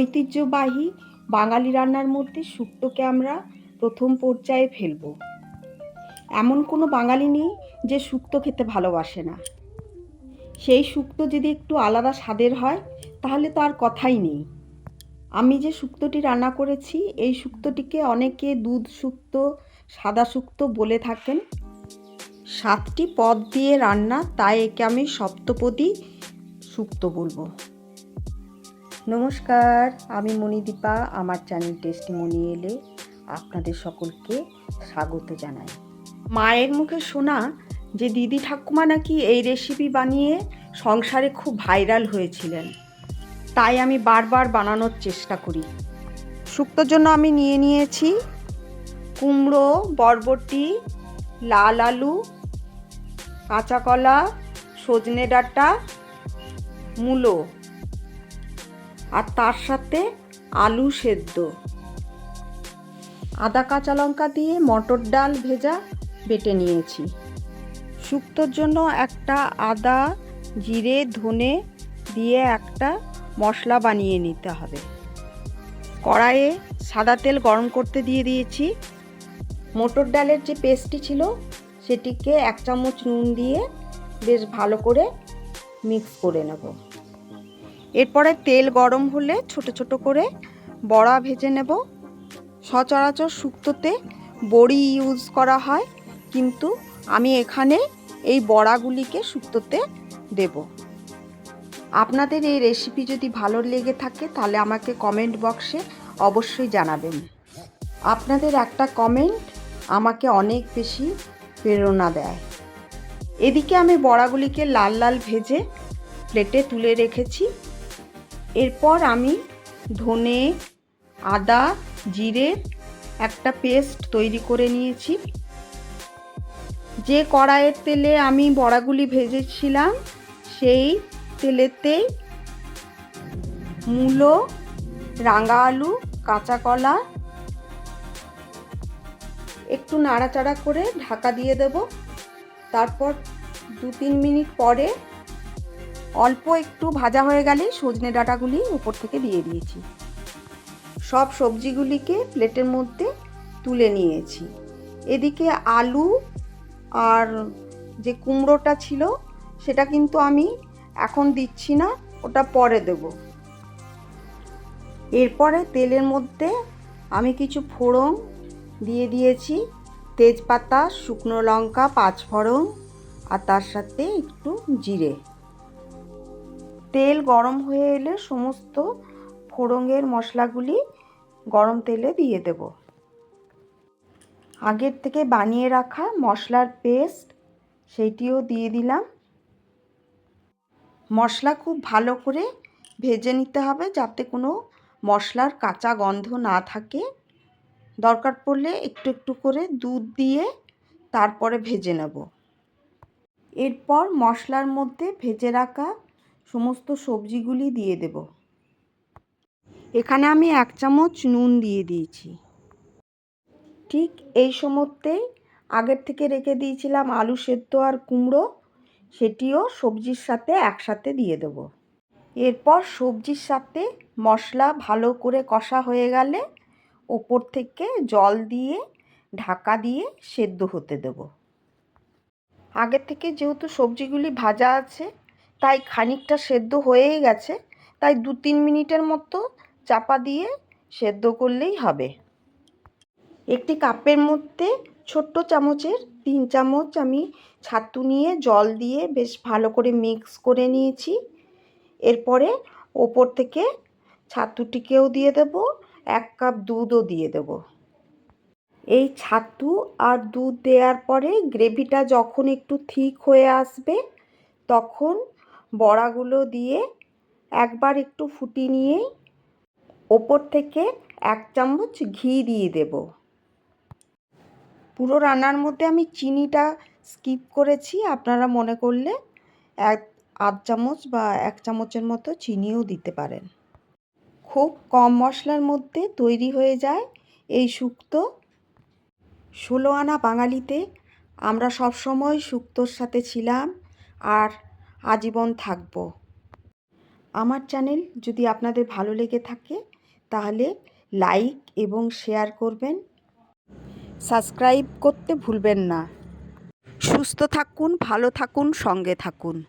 ঐতিহ্যবাহী বাঙালি রান্নার মধ্যে শুক্তোকে আমরা প্রথম পর্যায়ে ফেলব। এমন কোনো বাঙালি নেই যে শুক্তো খেতে ভালোবাসে না। সেই শুক্তো যদি একটু আলাদা স্বাদের হয়, তাহলে তো আর কথাই নেই। আমি যে শুক্তোটি রান্না করেছি, এই শুক্তোটিকে অনেকে দুধ শুক্তো, সাদা শুক্তো বলে থাকেন। সাতটি পদ দিয়ে রান্না, তাই একে আমি সপ্তপদী শুক্তো বলব। নমস্কার, আমি মণিদীপা, আমার চ্যানেল টেস্টি মনি এলে আপনাদের সকলকে স্বাগত জানাই। মায়ের মুখে শোনা যে দিদি ঠাকুমা নাকি এই রেসিপি বানিয়ে সংসারে খুব ভাইরাল হয়েছিলেন, তাই আমি বারবার বানানোর চেষ্টা করি। শুক্তোর জন্য আমি নিয়ে নিয়েছি কুমড়ো, বরবটি, লাল আলু, কাঁচা কলা, সজনে ডাঁটা, মূলো। আর তার সাথে আলু সেদ্ধ। আদা, কাঁচা লঙ্কা দিয়ে মটর ডাল ভেজা বেটে নিয়েছি। শুক্তোর জন্য একটা আদা, জিরে, ধনে দিয়ে একটা মশলা বানিয়ে নিতে হবে। কড়াইয়ে সাদা তেল গরম করতে দিয়ে দিয়েছি। মটর ডালের যে পেস্টটি ছিল, সেটিকে এক চামচ নুন দিয়ে বেশ ভালো করে মিক্স করে নেব। এরপরে তেল গরম হলে ছোট ছোট করে বড়া ভেজে নেব। সচরাচর শুক্তোতে বড়ি ইউজ করা হয়, কিন্তু আমি এখানে এই বড়াগুলিকে শুক্তোতে দেব। আপনাদের এই রেসিপি যদি ভালো লেগে থাকে, তাহলে আমাকে কমেন্ট বক্সে অবশ্যই জানাবেন। আপনাদের একটা কমেন্ট আমাকে অনেক বেশি প্রেরণা দেয়। এদিকে আমি বড়াগুলিকে লাল লাল ভেজে প্লেটে তুলে রেখেছি। এরপর আমি ধনে, আদা, জিরে একটা পেস্ট তৈরি করে নিয়েছি। যে কড়াইয়ের তেলে আমি বড়াগুলি ভেজেছিলাম, সেই তেলেতেই মূলো, রাঙা আলু, কাঁচা কলা একটু নাড়াচাড়া করে ঢাকা দিয়ে দেব। তারপর দু তিন মিনিট পরে অল্প একটু ভাজা হয়ে গেলে সজনে ডাঁটাগুলি উপর থেকে দিয়ে দিয়েছি। সব সবজিগুলিকে প্লেটের মধ্যে তুলে নিয়েছি। এদিকে আলু আর যে কুমড়োটা ছিল, সেটা কিন্তু আমি এখন দিচ্ছি না, ওটা পরে দেব। এরপরে তেলের মধ্যে আমি কিছু ফোড়ন দিয়ে দিয়েছি, তেজপাতা, শুকনো লঙ্কা, পাঁচফোড়ন, আর তার সাথে একটু জিরে। তেল গরম হয়ে এলে সমস্ত ফোড়নের মশলাগুলি গরম তেলে দিয়ে দেব। আগের থেকে বানিয়ে রাখা মশলার পেস্ট সেইটিও দিয়ে দিলাম। মশলা খুব ভালো করে ভেজে নিতে হবে যাতে কোনো মশলার কাঁচা গন্ধ না থাকে। দরকার পড়লে একটু একটু করে দুধ দিয়ে তারপরে ভেজে নেব। এরপর মশলার মধ্যে ভেজে রাখা সমস্ত সবজিগুলি দিয়ে দেব। এখানে আমি এক চামচ নুন দিয়ে দিয়েছি। ঠিক এই সময়তেই আগের থেকে রেখে দিয়েছিলাম আলু সেদ্ধ আর কুমড়ো, সেটিও সবজির সাথে একসাথে দিয়ে দেব। এরপর সবজির সাথে মশলা ভালো করে কষা হয়ে গেলে ওপর থেকে জল দিয়ে, ঢাকা দিয়ে সেদ্ধ হতে দেব। আগের থেকে যেহেতু সবজিগুলি ভাজা আছে তাই খানিকটা সেদ্ধ হয়েই গেছে। তাই দু তিন মিনিটের মতো চাপা দিয়ে সেদ্ধ করলেই হবে। একটি কাপের মধ্যে ছোট্ট চামচের তিন চামচ আমি ছাতু নিয়ে জল দিয়ে বেশ ভালো করে মিক্স করে নিয়েছি। এরপরে ওপর থেকে ছাতুটিকেও দিয়ে দেব, এক কাপ দুধও দিয়ে দেব। এই ছাতু আর দুধ দেওয়ার পরে গ্রেভিটা যখন একটু থিক হয়ে আসবে, তখন বড়াগুলো দিয়ে একবার একটু ফুটিয়ে নিয়েই ওপর থেকে এক চামচ ঘি দিয়ে দেব। পুরো রান্নার মধ্যে আমি চিনিটা স্কিপ করেছি। আপনারা মনে করলে এক, আধ চামচ বা এক চামচের মতো চিনিও দিতে পারেন। খুব কম মশলার মধ্যে তৈরি হয়ে যায় এই শুক্তো। ষোলো আনা বাঙালিতে আমরা সবসময় শুক্তোর সাথে ছিলাম। আর আজীবন থাকব। আমার চ্যানেল যদি আপনাদের ভালো লেগে থাকে, তাহলে লাইক এবং শেয়ার করবেন। সাবস্ক্রাইব করতে ভুলবেন না। সুস্থ থাকুন, ভালো থাকুন, সঙ্গে থাকুন।